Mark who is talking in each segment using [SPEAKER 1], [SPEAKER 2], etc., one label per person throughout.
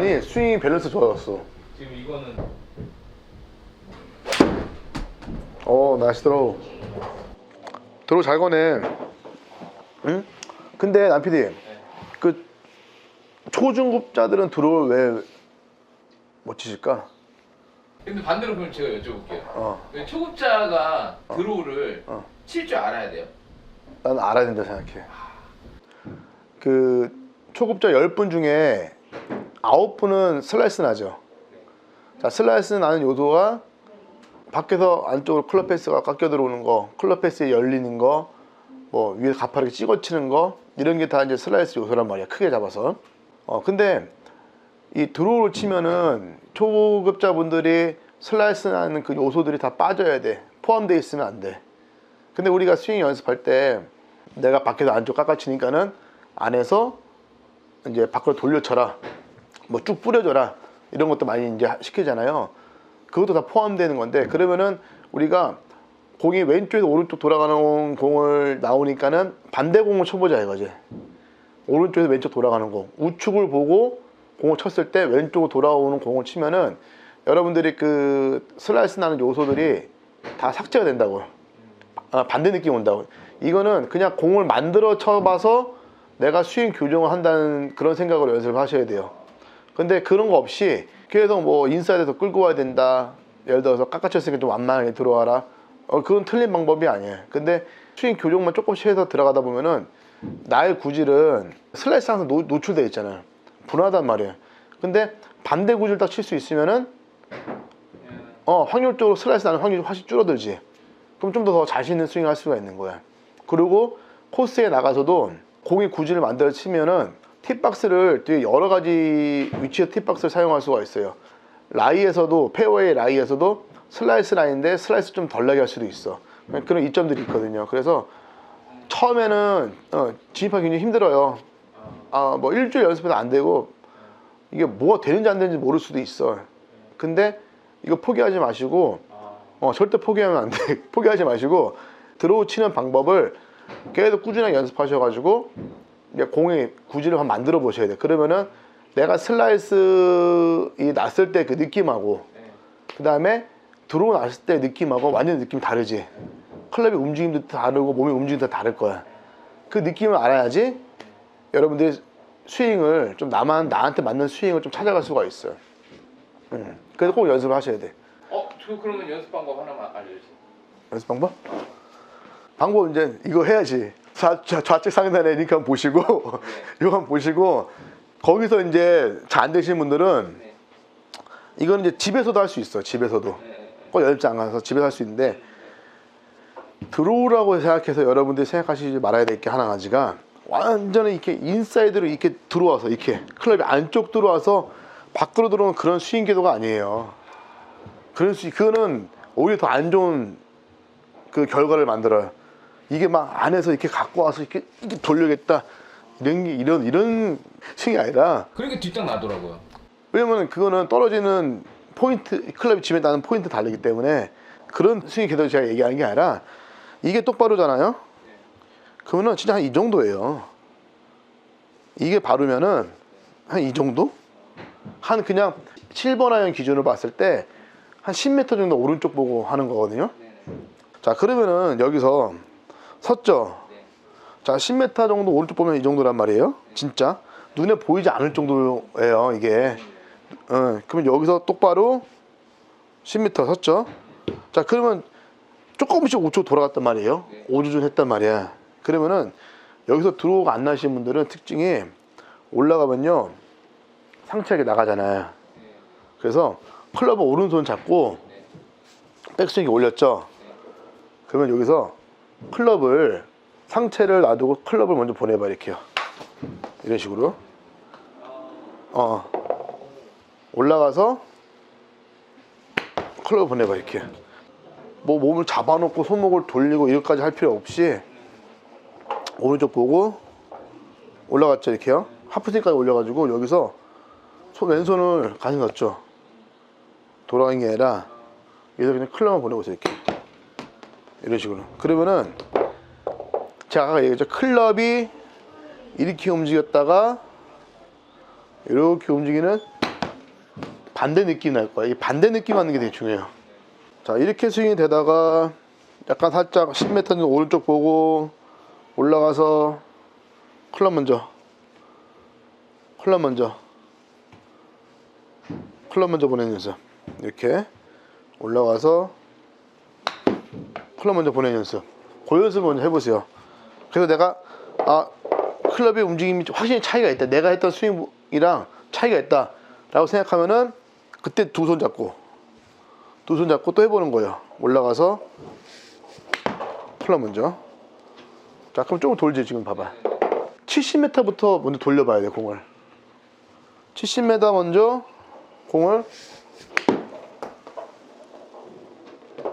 [SPEAKER 1] 아니 스윙 밸런스 좋아졌어.
[SPEAKER 2] 지금 이거는
[SPEAKER 1] 어 나이스 드로우. 드로우 잘 거네. 응? 근데 남PD 그 초중급자들은 드로우를 왜 못 치실까?
[SPEAKER 2] 근데 반대로 그럼 제가 여쭤볼게요.
[SPEAKER 1] 어,
[SPEAKER 2] 왜 초급자가 드로우를
[SPEAKER 1] 어.
[SPEAKER 2] 칠 줄 알아야 돼요?
[SPEAKER 1] 난 알아야 된다 생각해. 그 초급자 10분 중에 9분은 슬라이스 나죠. 자, 슬라이스 나는 요소가 밖에서 안쪽으로 클럽 페이스가 깎여 들어오는 거, 클럽 페이스 열리는 거, 뭐 위에 가파르게 찍어치는 거 이런 게 다 이제 슬라이스 요소란 말이야. 크게 잡아서. 어, 근데 이 드로우를 치면은 초급자분들이 슬라이스 나는 그 요소들이 다 빠져야 돼. 포함되어 있으면 안 돼. 근데 우리가 스윙 연습할 때 내가 밖에서 안쪽 깎아치니까는 안에서 이제 밖으로 돌려쳐라 뭐 쭉 뿌려줘라. 이런 것도 많이 이제 시키잖아요. 그것도 다 포함되는 건데 그러면은 우리가 공이 왼쪽에서 오른쪽 돌아가는 공을 나오니까는 반대 공을 쳐보자 이거지. 오른쪽에서 왼쪽 돌아가는 공. 우측을 보고 공을 쳤을 때 왼쪽으로 돌아오는 공을 치면은 여러분들이 그 슬라이스 나는 요소들이 다 삭제가 된다고. 아, 반대 느낌 온다고. 이거는 그냥 공을 만들어 쳐봐서 내가 스윙 교정을 한다는 그런 생각으로 연습을 하셔야 돼요. 근데 그런 거 없이 계속 뭐 인사이드에서 끌고 와야 된다. 예를 들어서 깎아쳤으니까 좀 완만하게 들어와라. 어, 그건 틀린 방법이 아니에요. 근데 스윙 교정만 조금씩 해서 들어가다 보면은 나의 구질은 슬라이스 항상 노, 노출되어 있잖아요. 분하단 말이에요. 근데 반대 구질 딱 칠 수 있으면은 어, 확률적으로 슬라이스 나는 확률이 훨씬 줄어들지. 그럼 좀더 자신 있는 스윙을 할 수가 있는 거야. 그리고 코스에 나가서도 공의 구질을 만들어 치면은 팁박스를 되게 여러 가지 위치의 팁박스를 사용할 수가 있어요. 라이에서도 페어웨이 라이에서도 슬라이스 라인인데 슬라이스 좀 덜 나게 할 수도 있어. 그런 이점들이 있거든요. 그래서 처음에는 어, 진입하기 굉장히 힘들어요. 아, 뭐 일주일 연습해도 안 되고 이게 뭐가 되는지 안 되는지 모를 수도 있어. 근데 이거 포기하지 마시고 어, 절대 포기하면 안 돼. 포기하지 마시고 드로우 치는 방법을 계속 꾸준하게 연습하셔가지고 공의 구질을 한번 만들어 보셔야 돼. 그러면은 내가 슬라이스 이 났을 때 그 느낌하고 그 다음에 드로우 났을 때 느낌하고 완전 느낌이 다르지. 클럽의 움직임도 다르고 몸의 움직임도 다를 거야. 그 느낌을 알아야지 여러분들이 스윙을 좀 나만 나한테 맞는 스윙을 좀 찾아갈 수가 있어요. 음. 그래서 꼭 연습을 하셔야 돼.
[SPEAKER 2] 어, 저 그러면 연습 방법 하나만 알려주세요.
[SPEAKER 1] 연습 방법? 방법 이제 이거 해야지. 좌, 좌, 좌 측 상단에 한번 보시고 이거 한번 보시고 거기서 이제 잘 안 되시는 분들은
[SPEAKER 2] 네.
[SPEAKER 1] 이건 이제 집에서도 할 수 있어. 집에서도
[SPEAKER 2] 네.
[SPEAKER 1] 꼭 연습장 가서 집에서 할 수 있는데 들어오라고 생각해서 여러분들이 생각하시지 말아야 될 게 하나 가지가 완전히 이렇게 인사이드로 이렇게 들어와서 이렇게 클럽이 안쪽 들어와서 밖으로 들어오는 그런 스윙 궤도가 아니에요. 그런 수 그거는 오히려 더 안 좋은 그 결과를 만들어요. 이게 막 안에서 이렇게 갖고 와서 이렇게, 이렇게 돌려겠다 이런 게 이런 이런 스윙이 아니라
[SPEAKER 2] 그러니까 뒷땅 나더라고요.
[SPEAKER 1] 왜냐면 그거는 떨어지는 포인트 클럽이 집에 나는 포인트 다르기 때문에 그런 스윙 궤도 제가 얘기하는 게 아니라 이게 똑바로잖아요. 그러면은 진짜 한 이 정도예요. 이게 바르면은 한 이 정도? 한 그냥 7번 아이언 기준으로 봤을 때 한 10m 정도 오른쪽 보고 하는 거거든요. 자 그러면은 여기서 섰죠. 자 10m 정도 오른쪽 보면 이 정도란 말이에요. 진짜 눈에 보이지 않을 정도예요 이게. 어, 그러면 여기서 똑바로 10m 섰죠. 자 그러면 조금씩 우측 돌아갔단 말이에요. 오주준 했단 말이야. 그러면은 여기서 들어오가 안 나시는 분들은 특징이 올라가면요 상체가 나가잖아요. 그래서 클럽은 오른손 잡고 백스윙이 올렸죠. 그러면 여기서 클럽을 상체를 놔두고 클럽을 먼저 보내봐 이렇게요. 이런 식으로. 어. 올라가서 클럽을 보내봐 이렇게. 뭐 몸을 잡아놓고 손목을 돌리고 이렇게까지 할 필요 없이 오른쪽 보고 올라갔죠 이렇게요. 하프스윙까지 올려가지고 여기서 손 왼손을 가슴 넣었죠. 돌아가는 게 아니라 여기서 그냥 클럽만 보내고 있어요 이렇게. 이런 식으로. 그러면은 제가 아까 얘기했죠. 클럽이 이렇게 움직였다가 이렇게 움직이는 반대 느낌 날 거야. 이 반대 느낌 하는 게 되게 중요해요. 자 이렇게 스윙이 되다가 약간 살짝 10m 정도 오른쪽 보고 올라가서 클럽 먼저 클럽 먼저 클럽 먼저 연습 이렇게 올라가서 클럽 먼저 보내는 연습 그 연습 먼저 해보세요. 그래서 내가 아 클럽의 움직임이 좀 확실히 차이가 있다. 내가 했던 스윙이랑 차이가 있다. 라고 생각하면은 그때 두 손 잡고 두 손 잡고 또 해보는 거예요. 올라가서 클럽 먼저. 자 그럼 조금 돌지 지금 봐봐. 70m부터 먼저 돌려봐야 돼 공을. 70m 먼저 공을.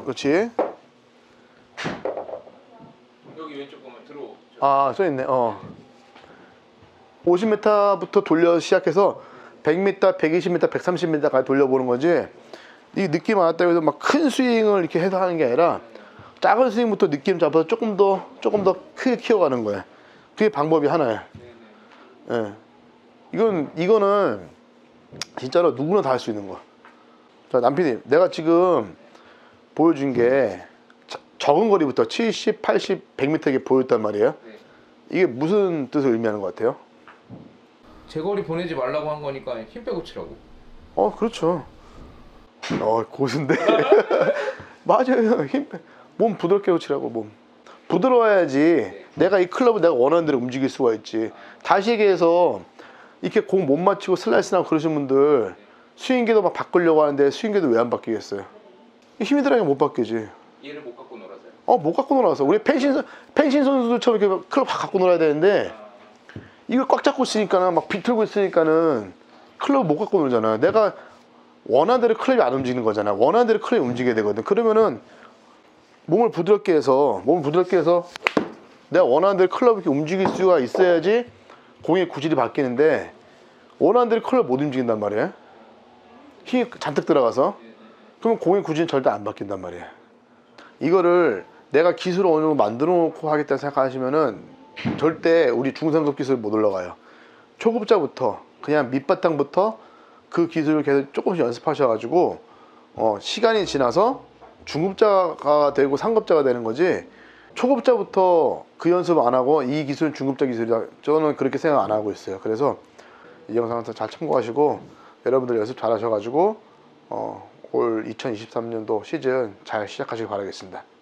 [SPEAKER 1] 그렇지
[SPEAKER 2] 여기 왼쪽 보면 들어.
[SPEAKER 1] 아 써있네 어 50m부터 돌려 시작해서 100m, 120m, 130m까지 돌려보는 거지 이 느낌 왔다고 해서 막 큰 스윙을 이렇게 해서 하는 게 아니라 작은 스윙부터 느낌 잡아서 조금 더 조금 더 크게 키워가는 거야 그게 방법이 하나야 예. 이건 이거는 진짜로 누구나 다 할 수 있는 거. 자, 남편님, 내가 지금 보여준 게 자- 적은 거리부터 70, 80, 100m 게 보였단 말이에요.
[SPEAKER 2] 네.
[SPEAKER 1] 이게 무슨 뜻을 의미하는 것 같아요?
[SPEAKER 2] 제거리 보내지 말라고 한 거니까 힘 빼고 치라고.
[SPEAKER 1] 어, 그렇죠. 어, 고수인데. 맞아요. 힘, 빼- 몸 부드럽게 고치라고 몸. 부드러워야지 내가 이 클럽을 내가 원하는 대로 움직일 수가 있지. 다시 얘기해서 이렇게 공 못 맞추고 슬라이스나 그러신 분들 스윙기도 막 바꾸려고 하는데 스윙기도 왜 안 바뀌겠어요? 힘이 들어야 못 바뀌지.
[SPEAKER 2] 얘를 못 놀아서요.
[SPEAKER 1] 어, 못 갖고 놀아서. 우리 선- 펜싱 선수들처럼 이렇게 클럽 다 갖고 놀아야 되는데, 이걸 꽉 잡고 있으니까는, 막 비틀고 있으니까는, 클럽 못 갖고 놀잖아. 내가 원하는 대로 클럽이 안 움직이는 거잖아. 원하는 대로 클럽이 움직여야 되거든. 그러면은, 몸을 부드럽게 해서, 몸을 부드럽게 해서, 내가 원하는 대로 클럽 이렇게 움직일 수가 있어야지, 공의 구질이 바뀌는데, 원하는 대로 클럽 못 움직인단 말이야. 힘이 잔뜩 들어가서. 그러면 공의 구질은 절대 안 바뀐단 말이야. 이거를 내가 기술을 어느 정도 만들어 놓고 하겠다 생각하시면은 절대 우리 중상급 기술 못 올라가요. 초급자부터 그냥 밑바탕부터 그 기술을 계속 조금씩 연습하셔 가지고 어, 시간이 지나서 중급자가 되고 상급자가 되는 거지 초급자부터 그 연습 안 하고 이 기술은 중급자 기술이다. 저는 그렇게 생각 안 하고 있어요. 그래서 이 영상을 잘 참고하시고 여러분들 연습 잘 하셔 가지고 어, 올 2023년도 시즌 잘 시작하시길 바라겠습니다